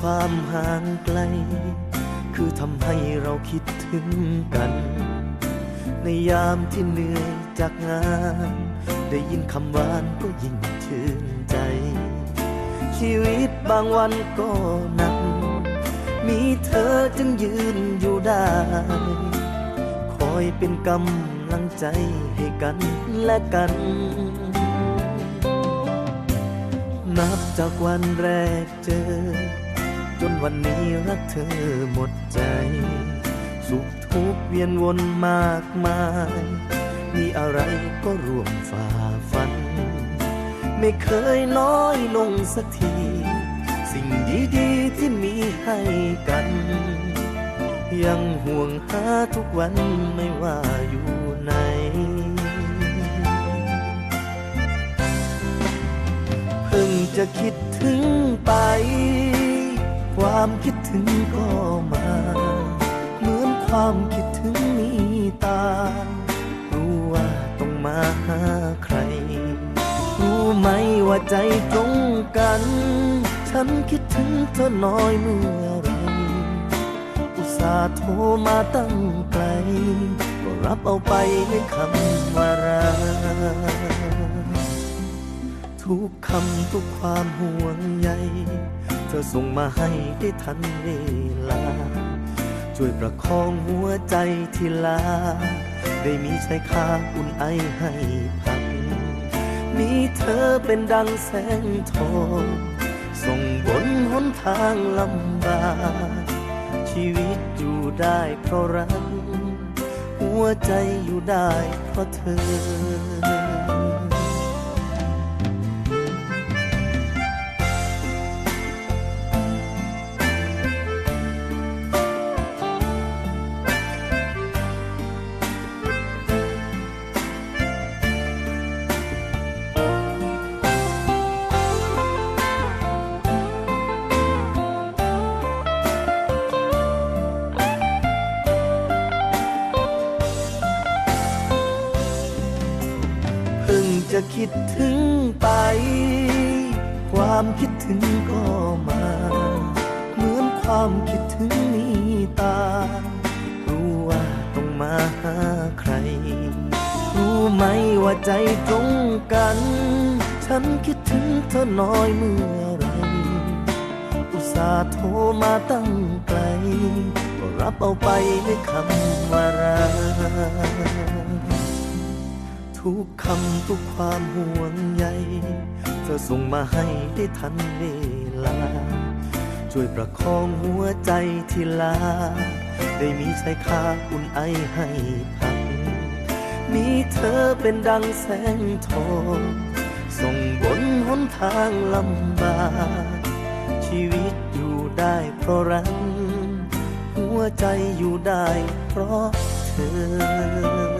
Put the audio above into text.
ความห่างไกล คือทำให้เราคิดถึงกัน ในยามที่เหนื่อยจากงาน ได้ยินคำหวานก็ยิ่งชื่นใจ ชีวิตบางวันก็หนัก มีเธอจึงยืนอยู่ได้ คอยเป็นกำลังใจให้กันและกันนับจากวันแรกเจอ จนวันนี้รักเธอหมดใจ สุขทุกเวียนวนมากมาย มีอะไรก็ร่วมฝ่าฟัน ไม่เคยน้อยลงสักที สิ่งดีๆที่มีให้กัน ยังห่วงหาทุกวันไม่ว่าอยู่ไหนเพิ่งจะคิดถึง ความคิดถึงก็มา เหมือนความคิดถึงมีตา รู้ว่าต้องมาหาใคร รู้ไหมว่าใจตรงกัน ฉันคิดถึงเธอน้อยเมื่อไร อุตส่าห์โทรมาตั้งไกล ก็รับเอาไปในคำว่ารักทุกคำทุกความห่วงใย เธอส่งมาให้ได้ทันเวลา ช่วยประคองหัวใจที่ลา ได้มีชายคาอุ่นไอให้พัก มีเธอเป็นดังแสงทองส่งบนหนทางลำบากชีวิตอยู่ได้เพราะรัก หัวใจอยู่ได้เพราะเธอ จะคิดถึงไป ความคิดถึงก็มา เหมือนความคิดถึงมีตา รู้ว่าต้องมาหาใคร รู้ไหมว่าใจตรงกัน ฉันคิดถึงเธอน้อยเมื่อไร อุตส่าห์โทรมาตั้งไกลก็รับเอาไปด้วยคำว่ารัก ทุกคำทุกความห่วงใยเธอส่งมาให้ได้ทันเวลา ช่วยประคองหัวใจที่ลา ได้มีชายคาอุ่นไอให้พัก มีเธอเป็นดังแสงทองส่งบนหนทางลำบากชีวิตอยู่ได้เพราะรัก หัวใจอยู่ได้เพราะเธอ